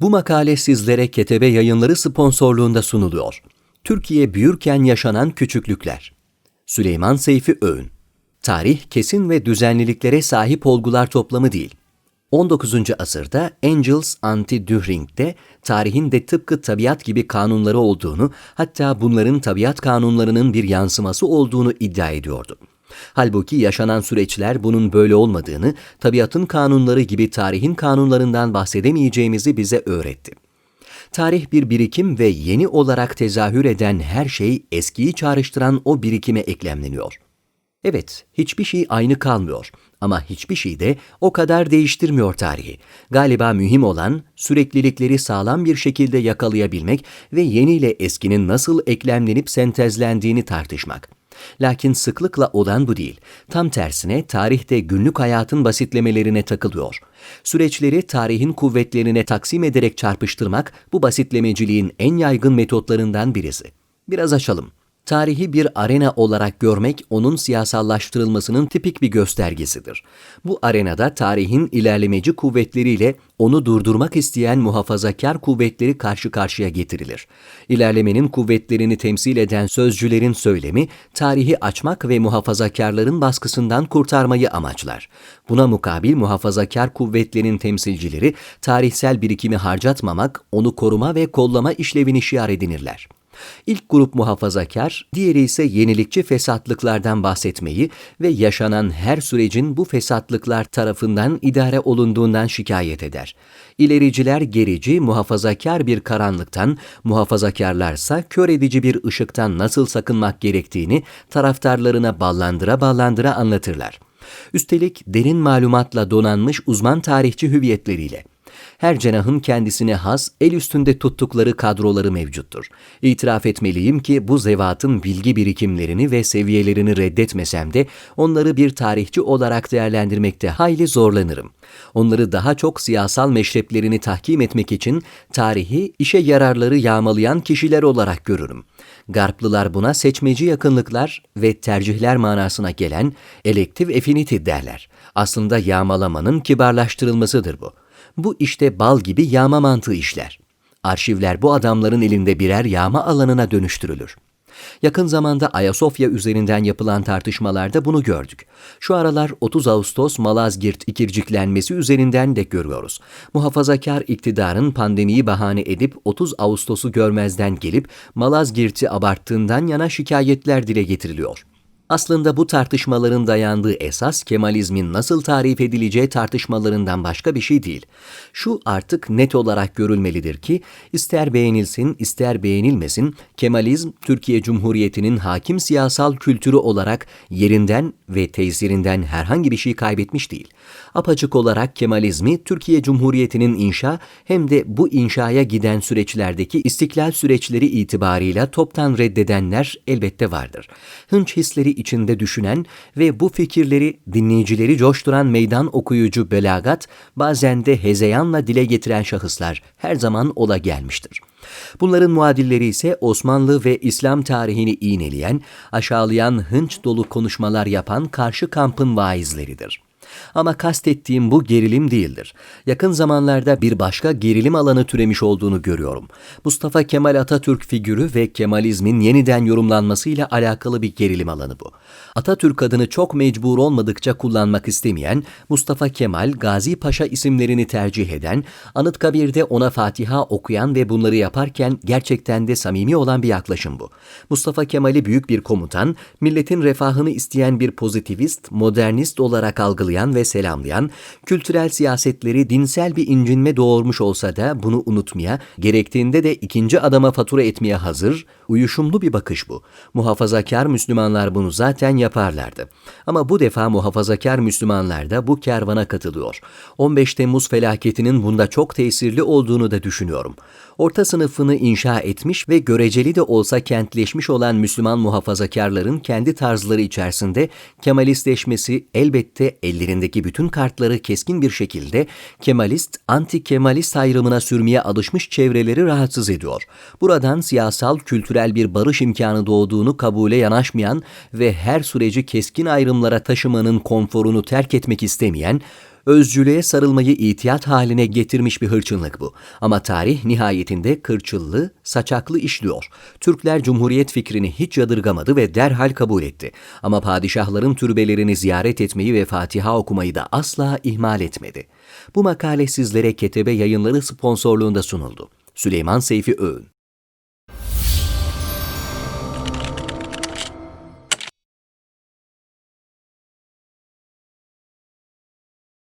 Bu makale sizlere Ketebe Yayınları sponsorluğunda sunuluyor. Türkiye büyürken yaşanan küçüklükler. Süleyman Seyfi Öğün Tarih kesin ve düzenliliklere sahip olgular toplamı değil. 19. asırda Engels Anti-Dühring'de tarihin de tıpkı tabiat gibi kanunları olduğunu, hatta bunların tabiat kanunlarının bir yansıması olduğunu iddia ediyordu. Halbuki yaşanan süreçler bunun böyle olmadığını, tabiatın kanunları gibi tarihin kanunlarından bahsedemeyeceğimizi bize öğretti. Tarih bir birikim ve yeni olarak tezahür eden her şey eskiyi çağrıştıran o birikime eklemleniyor. Evet, hiçbir şey aynı kalmıyor ama hiçbir şey de o kadar değiştirmiyor tarihi. Galiba mühim olan süreklilikleri sağlam bir şekilde yakalayabilmek ve yeniyle eskinin nasıl eklemlenip sentezlendiğini tartışmak. Lakin sıklıkla olan bu değil. Tam tersine tarihte günlük hayatın basitlemelerine takılıyor. Süreçleri tarihin kuvvetlerine taksim ederek çarpıştırmak bu basitlemeciliğin en yaygın metotlarından birisi. Biraz açalım. Tarihi bir arena olarak görmek onun siyasallaştırılmasının tipik bir göstergesidir. Bu arenada tarihin ilerlemeci kuvvetleriyle onu durdurmak isteyen muhafazakar kuvvetleri karşı karşıya getirilir. İlerlemenin kuvvetlerini temsil eden sözcülerin söylemi, tarihi açmak ve muhafazakarların baskısından kurtarmayı amaçlar. Buna mukabil muhafazakar kuvvetlerin temsilcileri, tarihsel birikimi harcatmamak, onu koruma ve kollama işlevini şiar edinirler. İlk grup muhafazakar, diğeri ise yenilikçi fesatlıklardan bahsetmeyi ve yaşanan her sürecin bu fesatlıklar tarafından idare olunduğundan şikayet eder. İlericiler gerici, muhafazakar bir karanlıktan, muhafazakarlarsa kör edici bir ışıktan nasıl sakınmak gerektiğini taraftarlarına ballandıra ballandıra anlatırlar. Üstelik derin malumatla donanmış uzman tarihçi hüviyetleriyle her cenahın kendisine has, el üstünde tuttukları kadroları mevcuttur. İtiraf etmeliyim ki bu zevatın bilgi birikimlerini ve seviyelerini reddetmesem de onları bir tarihçi olarak değerlendirmekte hayli zorlanırım. Onları daha çok siyasal meşreplerini tahkim etmek için tarihi işe yararları yağmalayan kişiler olarak görürüm. Garplılar buna seçmeci yakınlıklar ve tercihler manasına gelen elective affinity derler. Aslında yağmalamanın kibarlaştırılmasıdır bu. Bu işte bal gibi yağma mantığı işler. Arşivler bu adamların elinde birer yağma alanına dönüştürülür. Yakın zamanda Ayasofya üzerinden yapılan tartışmalarda bunu gördük. Şu aralar 30 Ağustos Malazgirt ikirciklenmesi üzerinden de görüyoruz. Muhafazakar iktidarın pandemiyi bahane edip 30 Ağustos'u görmezden gelip Malazgirt'i abarttığından yana şikayetler dile getiriliyor. Aslında bu tartışmaların dayandığı esas Kemalizmin nasıl tarif edileceği tartışmalarından başka bir şey değil. Şu artık net olarak görülmelidir ki ister beğenilsin ister beğenilmesin Kemalizm Türkiye Cumhuriyeti'nin hakim siyasal kültürü olarak yerinden ve tesirinden herhangi bir şey kaybetmiş değil. Apaçık olarak Kemalizmi Türkiye Cumhuriyeti'nin inşa hem de bu inşaya giden süreçlerdeki istiklal süreçleri itibarıyla toptan reddedenler elbette vardır. Hınç hisleri içinde düşünen ve bu fikirleri dinleyicileri coşturan meydan okuyucu belagat bazen de hezeyanla dile getiren şahıslar her zaman ola gelmiştir. Bunların muadilleri ise Osmanlı ve İslam tarihini iğneleyen, aşağılayan hınç dolu konuşmalar yapan karşı kampın vaizleridir. Ama kastettiğim bu gerilim değildir. Yakın zamanlarda bir başka gerilim alanı türemiş olduğunu görüyorum. Mustafa Kemal Atatürk figürü ve Kemalizmin yeniden yorumlanmasıyla alakalı bir gerilim alanı bu. Atatürk adını çok mecbur olmadıkça kullanmak istemeyen, Mustafa Kemal, Gazi Paşa isimlerini tercih eden, Anıtkabir'de ona Fatiha okuyan ve bunları yaparken gerçekten de samimi olan bir yaklaşım bu. Mustafa Kemal'i büyük bir komutan, milletin refahını isteyen bir pozitivist, modernist olarak algılayan ve selamlayan, kültürel siyasetleri dinsel bir incinme doğurmuş olsa da bunu unutmaya, gerektiğinde de ikinci adama fatura etmeye hazır, uyuşumlu bir bakış bu. Muhafazakar Müslümanlar bunu zaten yaparlardı. Ama bu defa muhafazakar Müslümanlar da bu kervana katılıyor. 15 Temmuz felaketinin bunda çok tesirli olduğunu da düşünüyorum. Orta sınıfını inşa etmiş ve göreceli de olsa kentleşmiş olan Müslüman muhafazakarların kendi tarzları içerisinde Kemalistleşmesi elbette ellerindeki bütün kartları keskin bir şekilde Kemalist, anti-Kemalist ayrımına sürmeye alışmış çevreleri rahatsız ediyor. Buradan siyasal, kültürel bir barış imkanı doğduğunu kabule yanaşmayan ve her süreci keskin ayrımlara taşımanın konforunu terk etmek istemeyen, Özcülüğe sarılmayı itiyat haline getirmiş bir hırçınlık bu. Ama tarih nihayetinde kırçıllı, saçaklı işliyor. Türkler Cumhuriyet fikrini hiç yadırgamadı ve derhal kabul etti. Ama padişahların türbelerini ziyaret etmeyi ve Fatiha okumayı da asla ihmal etmedi. Bu makale sizlere Ketebe Yayınları sponsorluğunda sunuldu. Süleyman Seyfi Öğün